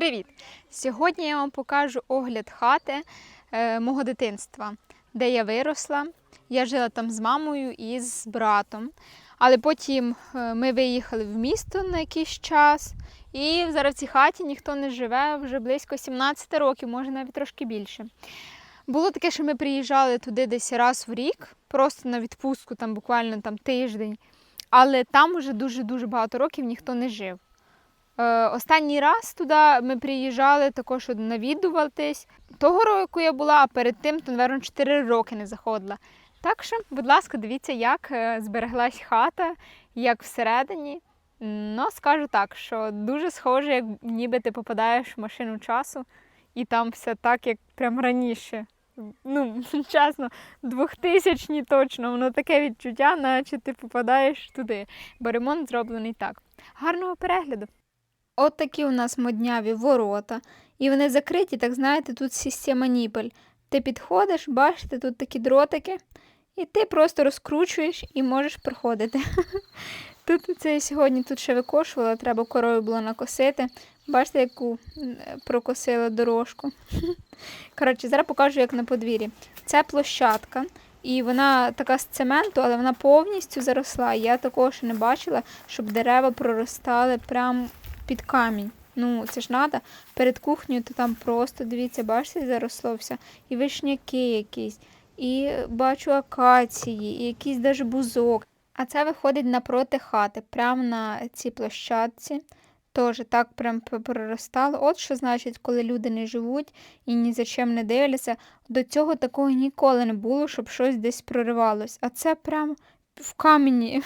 Привіт! Сьогодні я вам покажу огляд хати е, мого дитинства, де я виросла. Я жила там з мамою і з братом. Але потім е, ми виїхали в місто на якийсь час, і зараз в цій хаті ніхто не живе вже близько 17 років, може навіть трошки більше. Було таке, що ми приїжджали туди десь раз в рік, просто на відпустку, там буквально там тиждень. Але там вже дуже-дуже багато років ніхто не жив. Е, Останній раз туди ми приїжджали також навідуватись. Того року я була, а перед тим, то, напевно, 4 роки не заходила. Так що, будь ласка, дивіться, як е, збереглась хата, як всередині. Ну, скажу так, що дуже схоже, як ніби ти попадаєш в машину часу, і там все так, як прям раніше. Ну, чесно, 2000 точно, воно таке відчуття, наче ти попадаєш туди, бо ремонт зроблений так. Гарного перегляду! От такі у нас модняві ворота. І вони закриті, так знаєте, тут система ніпель. Ти підходиш, бачите, тут такі дротики, і ти просто розкручуєш і можеш проходити. Тут це сьогодні тут ще викошувала, треба корою було накосити. Бачите, яку прокосила дорожку. Коротше, зараз покажу, як на подвір'ї. Це площадка, і вона така з цементу, але вона повністю заросла. Я такого ще не бачила, щоб дерева проростали прямо під камінь. Ну, це ж треба. Перед кухнею то там просто, дивіться, бачите, заросло все. І вишняки якісь, і бачу акації, і якийсь даже бузок. А це виходить напроти хати, прямо на цій площадці. Теж так прям проростало. От що значить, коли люди не живуть і ні за чим не дивляться. До цього такого ніколи не було, щоб щось десь проривалось. А це прям в камені.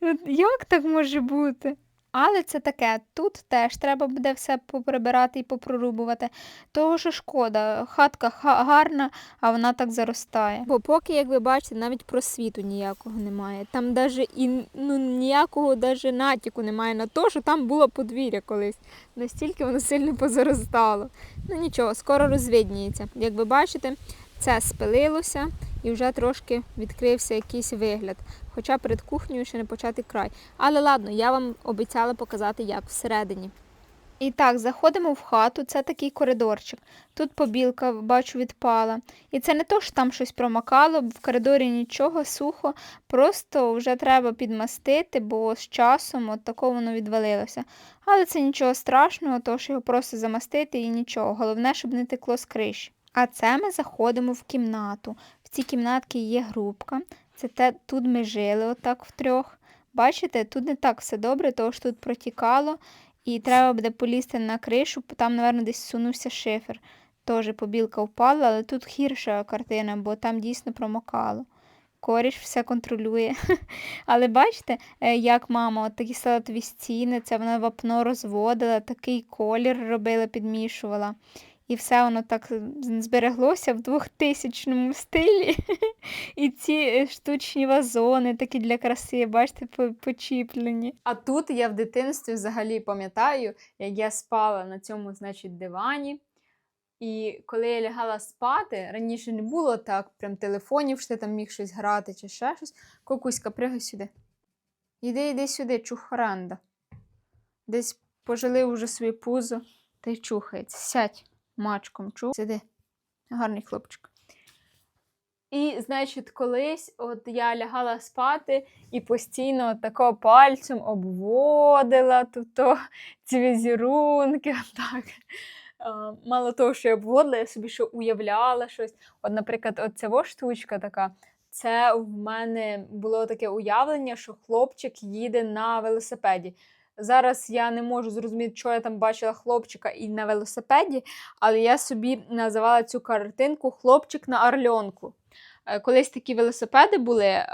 Як так може бути? Але це таке, тут теж треба буде все поприбирати і попрорубувати. Того що шкода, хатка ха- гарна, а вона так заростає. Бо поки, як ви бачите, навіть просвіту ніякого немає. Там навіть і ну, ніякого даже натяку немає на те, що там було подвір'я колись. Настільки воно сильно позаростало. Ну нічого, скоро розвидніється. Як ви бачите, це спилилося і вже трошки відкрився якийсь вигляд. Хоча перед кухнею ще не початий край. Але ладно, я вам обіцяла показати, як всередині. І так, заходимо в хату, це такий коридорчик. Тут побілка, бачу, відпала. І це не то, що там щось промокало, в коридорі нічого, сухо, просто вже треба підмастити, бо з часом от такого воно відвалилося. Але це нічого страшного, то що його просто замастити і нічого. Головне, щоб не текло з криші. А це ми заходимо в кімнату. Цій кімнатці є грубка. Це те, тут ми жили отак втрьох. Бачите, тут не так все добре, тому що тут протікало, і треба буде полізти на кришу, там, напевно, десь сунувся шифер. Теж побілка впала, але тут гірша картина, бо там дійсно промокало. Коріш все контролює. Але бачите, е, як мама, от такі салатові стіни, це вона вапно розводила, такий колір робила, підмішувала. І все воно так збереглося в 2000 стилі. І ці е, штучні вазони такі для краси, бачите, почіплені. А тут я в дитинстві взагалі пам'ятаю, як я спала на цьому, значить, дивані. І коли я лягала спати, раніше не було так, прям телефонів, що ти там міг щось грати чи ще щось. Кокуська, пригай сюди. Іди, іди сюди, чухаранда. Десь пожалив уже своє пузо та й чухається. Сядь мачком, чу. Сиди. Гарний хлопчик. І, значить, колись от я лягала спати і постійно тако пальцем обводила тут ці візерунки. Отак. А, Мало того, що я обводила, я собі ще уявляла щось. От, наприклад, от ця штучка така. Це в мене було таке уявлення, що хлопчик їде на велосипеді. Зараз я не можу зрозуміти, що я там бачила хлопчика і на велосипеді, але я собі називала цю картинку Хлопчик на Орльонку. Е, Колись такі велосипеди були е,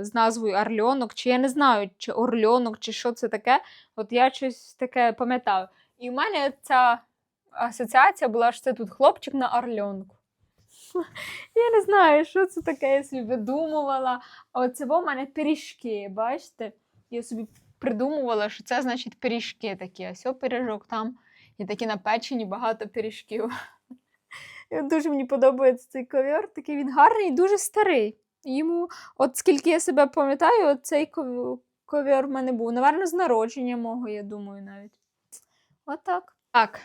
з назвою Орльонок, чи я не знаю, чи Орльонок, чи що це таке. От я щось таке пам'ятаю. І в мене ця асоціація була, що це тут хлопчик на Орльонку. Я не знаю, що це таке, я собі видумувала. А оце в мене пиріжки, бачите? Я собі придумувала, що це значить пиріжки такі. Ось пиріжок там. І такі напечені багато пиріжків. Дуже мені подобається цей ковер, такий він гарний і дуже старий. Йому, от скільки я себе пам'ятаю, от цей ковер в мене був. Наверно, з народження мого, я думаю, навіть. Отак. Так,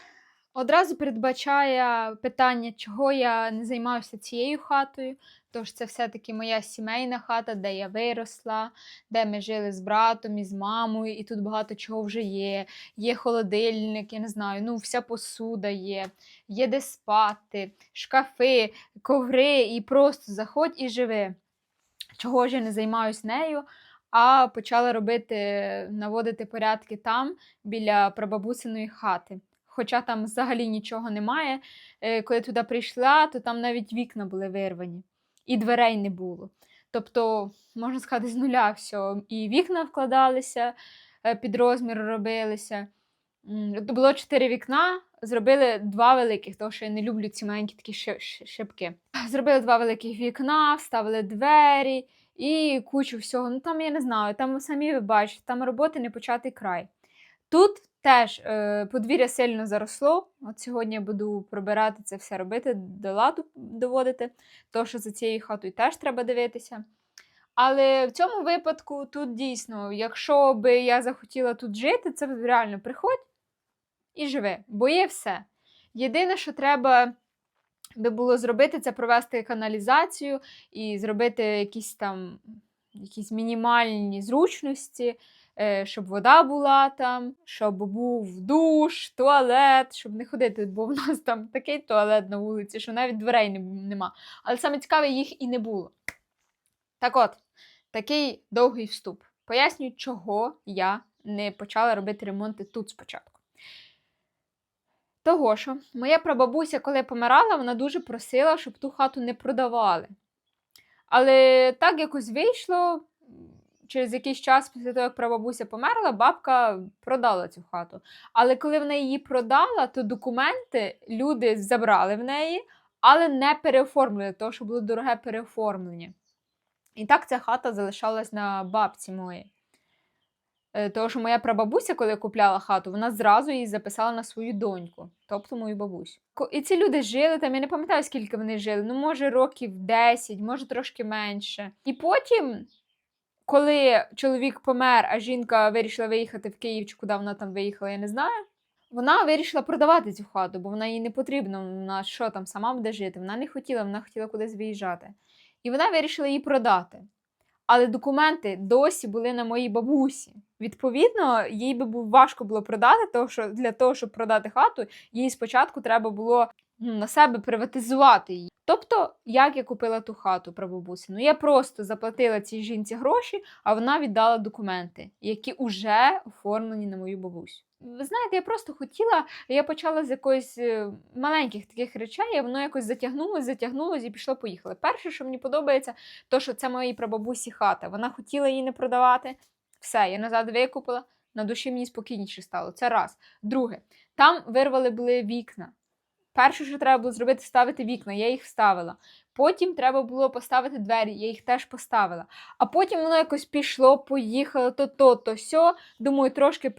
одразу передбачає питання, чого я не займаюся цією хатою. Тож це все-таки моя сімейна хата, де я виросла, де ми жили з братом і з мамою, і тут багато чого вже є. Є холодильник, я не знаю, ну вся посуда є, є де спати, шкафи, коври, і просто заходь і живи. Чого ж я не займаюсь нею, а почала робити, наводити порядки там, біля прабабусиної хати. Хоча там взагалі нічого немає. Е, Коли туди прийшла, то там навіть вікна були вирвані, і дверей не було. Тобто, можна сказати, з нуля все. І вікна вкладалися, е, під розмір робилися. Було чотири вікна, зробили два великих, тому що я не люблю ці маленькі такі ши- ши- шибки. Зробили два великих вікна, вставили двері і кучу всього. Ну там я не знаю, там самі ви бачите, там роботи не початий край. Тут теж е, подвір'я сильно заросло. От сьогодні я буду прибирати це все робити, до ладу доводити, тому що за цією хатою теж треба дивитися. Але в цьому випадку тут дійсно, якщо би я захотіла тут жити, це реально приходь і живи, бо є все. Єдине, що треба би було зробити, це провести каналізацію і зробити якісь там якісь мінімальні зручності, щоб вода була там, щоб був душ, туалет, щоб не ходити, бо в нас там такий туалет на вулиці, що навіть дверей не, нема. Але саме цікаве, їх і не було. Так от, такий довгий вступ. Пояснюю, чого я не почала робити ремонти тут спочатку. Того що моя прабабуся, коли помирала, вона дуже просила, щоб ту хату не продавали. Але так якось вийшло. Через якийсь час після того, як прабабуся померла, бабка продала цю хату. Але коли вона її продала, то документи люди забрали в неї, але не переоформили, тому що було дороге переоформлення. І так ця хата залишалась на бабці моїй. Е, Тому що моя прабабуся, коли купляла хату, вона зразу її записала на свою доньку, тобто мою бабусю. І ці люди жили там, я не пам'ятаю, скільки вони жили, ну, може, років 10, може трошки менше. І потім, коли чоловік помер, а жінка вирішила виїхати в Київ, чи куди вона там виїхала, я не знаю. Вона вирішила продавати цю хату, бо вона їй не потрібна. Вона що там сама буде жити? Вона не хотіла, вона хотіла кудись виїжджати. І вона вирішила її продати. Але документи досі були на моїй бабусі. Відповідно, їй би важко було продати, тому що для того, щоб продати хату, їй спочатку треба було на себе приватизувати її. Тобто, як я купила ту хату прабабусі? Ну я просто заплатила цій жінці гроші, а вона віддала документи, які вже оформлені на мою бабусю. Ви знаєте, я просто хотіла, я почала з якоїсь е, маленьких таких речей, і воно якось затягнулося, затягнулося і пішло поїхало. Перше, що мені подобається, то що це моїй прабабусі хата. Вона хотіла її не продавати. Все, я назад викупила, на душі мені спокійніше стало. Це раз. Друге, там вирвали були вікна. Перше, що треба було зробити, ставити вікна, я їх вставила. Потім треба було поставити двері, я їх теж поставила. А потім воно якось пішло, поїхало, то то, то сьо. Думаю, трошки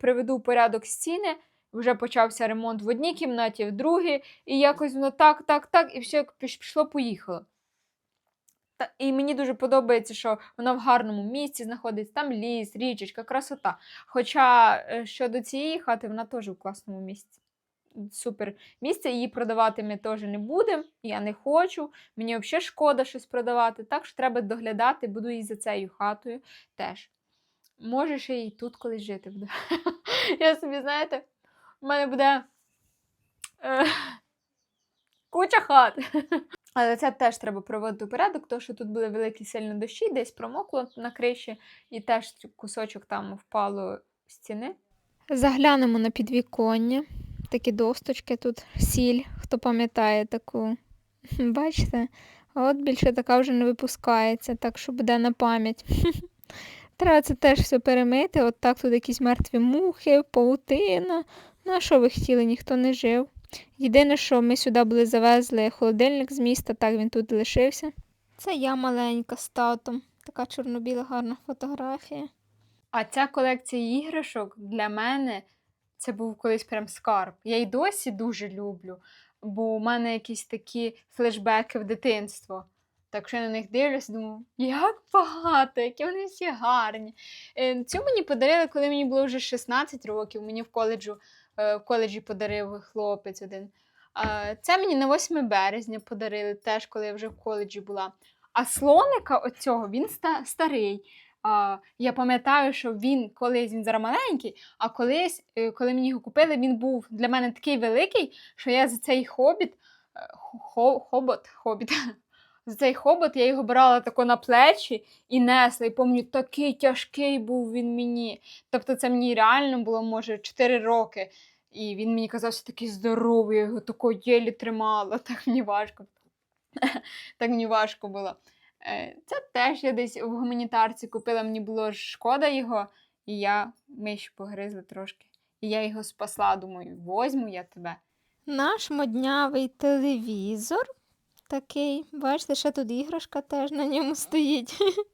приведу в порядок стіни. Вже почався ремонт в одній кімнаті, в другій, і якось воно так, так, так, і все пішло, поїхало. Та, і мені дуже подобається, що вона в гарному місці знаходиться, там ліс, річечка, красота. Хоча е, щодо цієї хати, вона теж в класному місці. Супер місце, її продавати ми теж не будемо, я не хочу. Мені взагалі шкода щось продавати, так що треба доглядати, буду і за цією хатою теж. Може, ще і тут колись жити буде. Я собі, знаєте, в мене буде е, куча хат. Але це теж треба проводити порядок, тому що тут були великі сильні дощі, десь промокло на криші, і теж кусочок там впало з стіни. Заглянемо на підвіконня. Такі досточки тут, сіль, хто пам'ятає таку. Бачите? А от більше така вже не випускається, так що буде на пам'ять. Треба це теж все перемити. От так тут якісь мертві мухи, паутина. Ну, а що ви хотіли, ніхто не жив. Єдине, що ми сюди були завезли холодильник з міста, так він тут лишився. Це я маленька з татом. Така чорно-біла гарна фотографія. А ця колекція іграшок для мене це був колись прям скарб. Я й досі дуже люблю, бо у мене якісь такі флешбеки в дитинство. Так що я на них дивлюся, думаю, як багато, які вони всі гарні. Е, Цю мені подарили, коли мені було вже 16 років, мені в коледжу е, в коледжі подарив хлопець один. Це мені на 8 березня подарили, теж коли я вже в коледжі була. А слоника оцього він старий. А, я пам'ятаю, що він колись він зараз маленький, а колись, е, коли мені його купили, він був для мене такий великий, що я за цей хобіт, е, хо, хобот, хобіт, за цей хобот я його брала тако на плечі і несла. І пам'ятаю, такий тяжкий був він мені. Тобто це мені реально було, може, 4 роки. І він мені казався такий здоровий, я його тако єлі тримала, так мені важко. так мені важко було. Е, Це теж я десь в гуманітарці купила, мені було шкода його, і я ми ще погризли трошки. І я його спасла, думаю, возьму я тебе. Наш моднявий телевізор такий. Бачите, ще тут іграшка теж на ньому стоїть.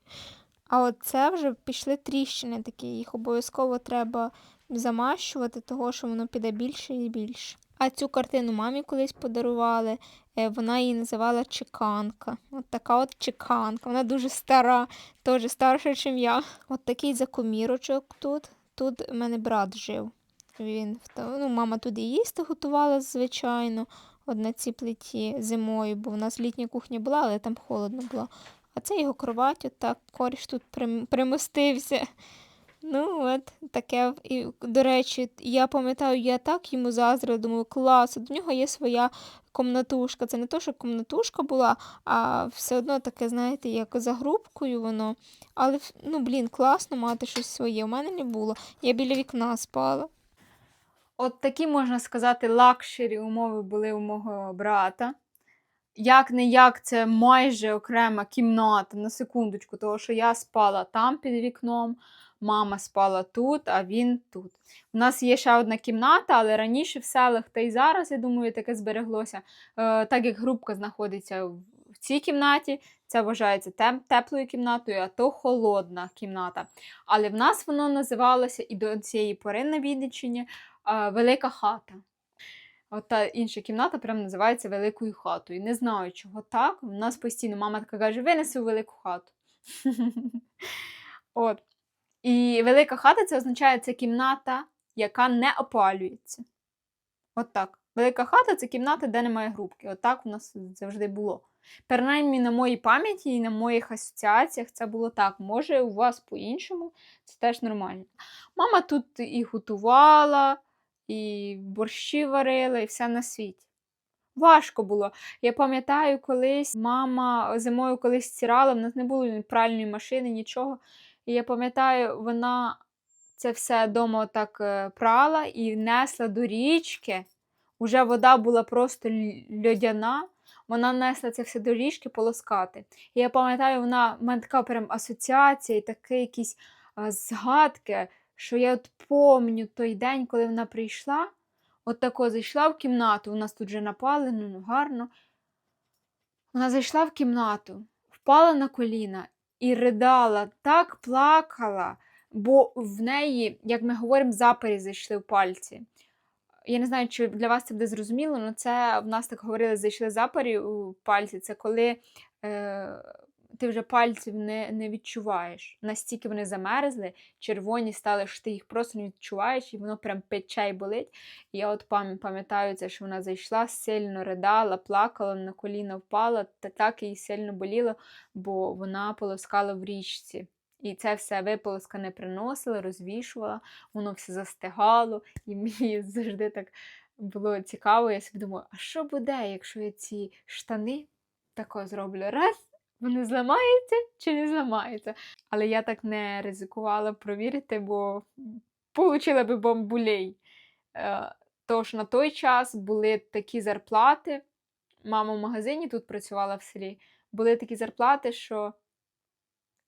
А от це вже пішли тріщини такі, їх обов'язково треба замащувати, того що воно піде більше і більше. А цю картину мамі колись подарували. е, Вона її називала Чеканка. От така от чеканка. Вона дуже стара, теж старша, ніж я. От такий закомірочок тут. Тут у мене брат жив. Він ну, мама туди їсти готувала, звичайно, от на цій плиті зимою, бо в нас літня кухня була, але там холодно було. А це його кровать, от так коріш тут прим- примостився. Ну, от таке. І, до речі, я пам'ятаю, я так йому заздрила, думаю, клас, в нього є своя комнатушка. Це не то, що комнатушка була, а все одно таке, знаєте, як за групкою воно. Але ну, блін, класно мати щось своє. У мене не було. Я біля вікна спала. От такі, можна сказати, лакшері умови були у мого брата. Як не як, це майже окрема кімната на секундочку, того що я спала там під вікном, мама спала тут, а він тут. У нас є ще одна кімната, але раніше в селах, та й зараз, я думаю, таке збереглося. Е, так як грубка знаходиться в цій кімнаті, це вважається тем- теплою кімнатою, а то холодна кімната. Але в нас воно називалося і до цієї пори на Вінниччині е, Велика хата. От та інша кімната прям називається Великою хатою. Не знаю, чого так. У нас постійно мама така каже: винеси велику хату. От. І велика хата це означає це кімната, яка не опалюється. От так. Велика хата це кімната, де немає грубки. От так у нас завжди було. Принаймні на моїй пам'яті і на моїх асоціаціях це було так. Може, у вас по-іншому, це теж нормально. Мама тут і готувала, і борщі варила, і все на світі. Важко було. Я пам'ятаю, колись мама зимою колись стирала, в нас не було пральної машини, нічого. І я пам'ятаю, вона це все вдома так е, прала і несла до річки. Уже вода була просто льодяна. Вона несла це все до річки полоскати. І я пам'ятаю, вона в мене така прям асоціація і такі якісь згадки, що я от помню той день, коли вона прийшла, от тако зайшла в кімнату, у нас тут вже напалено, ну гарно. Вона зайшла в кімнату, впала на коліна і ридала, так плакала, бо в неї, як ми говоримо, запері зайшли в пальці. Я не знаю, чи для вас це буде зрозуміло, але це в нас так говорили, зайшли запарі у пальці. Це коли е, ти вже пальців не, не відчуваєш. Настільки вони замерзли, червоні стали, що ти їх просто не відчуваєш, і воно прям пече і болить. І я от пам'ятаю це, що вона зайшла, сильно ридала, плакала, на коліна впала, та так їй сильно боліло, бо вона полоскала в річці. І це все виполоскане приносила, розвішувала, воно все застигало, і мені завжди так було цікаво. Я собі думаю, а що буде, якщо я ці штани тако зроблю? Раз, вони зламаються чи не зламаються? Але я так не ризикувала провірити, бо получила би бомбулей. Е, Тож на той час були такі зарплати. Мама в магазині тут працювала в селі. Були такі зарплати, що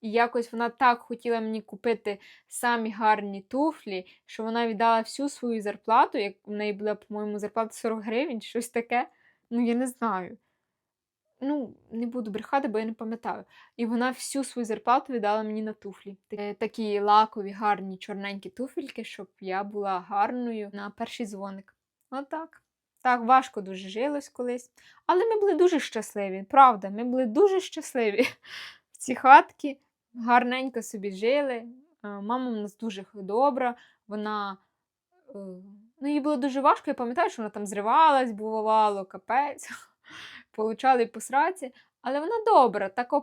якось вона так хотіла мені купити самі гарні туфлі, що вона віддала всю свою зарплату, як в неї була, по-моєму, зарплата 40 гривень, щось таке. Ну, я не знаю. Ну, не буду брехати, бо я не пам'ятаю. І вона всю свою зарплату віддала мені на туфлі. Е, Такі лакові, гарні, чорненькі туфельки, щоб я була гарною на перший дзвоник. Отак. Так, важко дуже жилось колись. Але ми були дуже щасливі, правда, ми були дуже щасливі в цій хатці гарненько собі жили. Мама в нас дуже добра, вона е, Ну, їй було дуже важко, я пам'ятаю, що вона там зривалась, бувало, капець, получали по сраці. Але вона добра, тако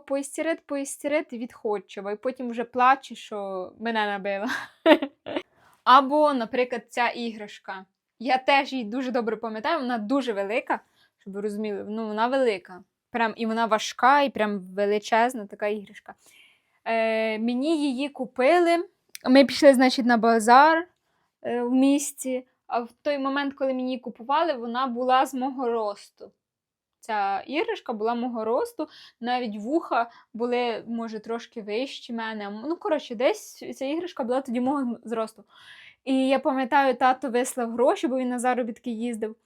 поістірит і відходчива, і потім вже плаче, що мене набила. Або, наприклад, ця іграшка. Я теж її дуже добре пам'ятаю, вона дуже велика, щоб ви розуміли, ну вона велика. Прям, і вона важка, і прям величезна така іграшка. Е, мені її купили. Ми пішли, значить, на базар е, в місті. А в той момент, коли мені її купували, вона була з мого росту. Ця іграшка була мого росту, навіть вуха були, може, трошки вищі мене. Ну, коротше, десь ця іграшка була тоді мого зросту. І я пам'ятаю, тато вислав гроші, бо він на заробітки їздив.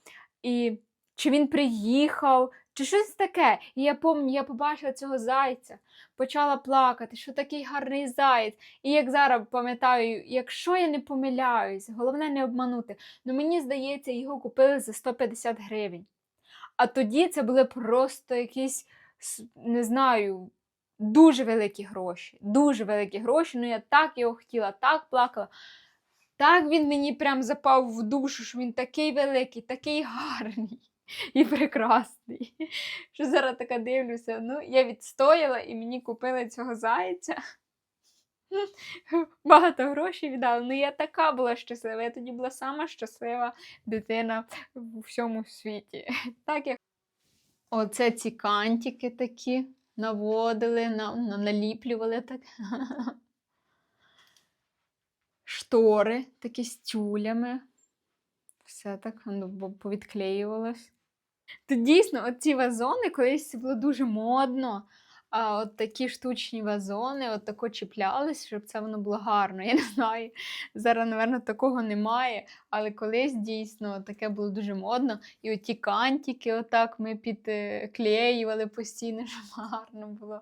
І чи він приїхав, чи щось таке. І я пам'ятаю, я побачила цього зайця, почала плакати, що такий гарний заєць. І як зараз пам'ятаю, якщо я не помиляюсь, головне не обманути, ну мені здається, його купили за 150 гривень. А тоді це були просто якісь, не знаю, дуже великі гроші. Дуже великі гроші. Ну я так його хотіла, так плакала. Так він мені прям запав в душу, що він такий великий, такий гарний і прекрасний. Що зараз така дивлюся. Ну, я відстояла і мені купили цього зайця. Багато грошей віддали. Ну, я така була щаслива. Я тоді була сама щаслива дитина в всьому світі. Так як оце ці кантики такі наводили, на, на- наліплювали так. Штори такі з тюлями. Все так ну, повідклеювалось. То дійсно, оці вазони колись було дуже модно. А от такі штучні вазони, от тако чіплялись, щоб це воно було гарно. Я не знаю. Зараз, напевно, такого немає, але колись дійсно таке було дуже модно. І оті кантики, отак ми підклеювали постійно, щоб гарно було.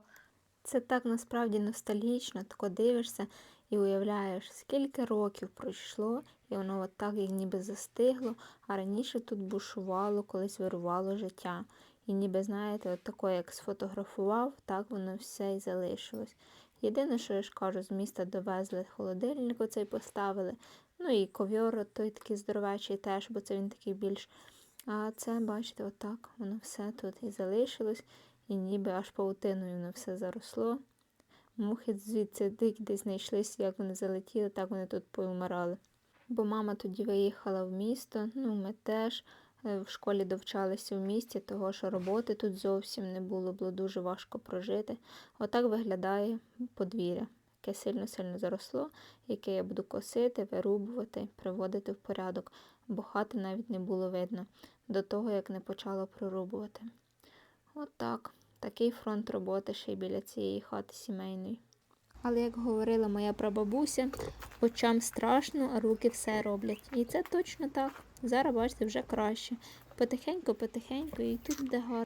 Це так насправді ностальгічно, тако дивишся і уявляєш, скільки років пройшло, і воно от так як ніби застигло, а раніше тут бушувало, колись вирувало життя. І ніби, знаєте, от тако, як сфотографував, так воно все і залишилось. Єдине, що я ж кажу, з міста довезли холодильник оцей поставили. Ну і ковьор той такий здоровечий теж, бо це він такий більш. А це, бачите, отак, воно все тут і залишилось, і ніби аж паутиною воно все заросло. Мухи звідси десь знайшлися, як вони залетіли, так вони тут повмирали. Бо мама тоді виїхала в місто, ну ми теж в школі довчалися в місті, того що роботи тут зовсім не було, було дуже важко прожити. Отак виглядає подвір'я, яке сильно-сильно заросло, яке я буду косити, вирубувати, приводити в порядок, бо хати навіть не було видно до того, як не почала прорубувати. Отак. Такий фронт роботи ще й біля цієї хати сімейної. Але як говорила моя прабабуся, очам страшно, а руки все роблять. І це точно так. Зараз, бачите, вже краще. Потихеньку, потихеньку, і тут буде гарно.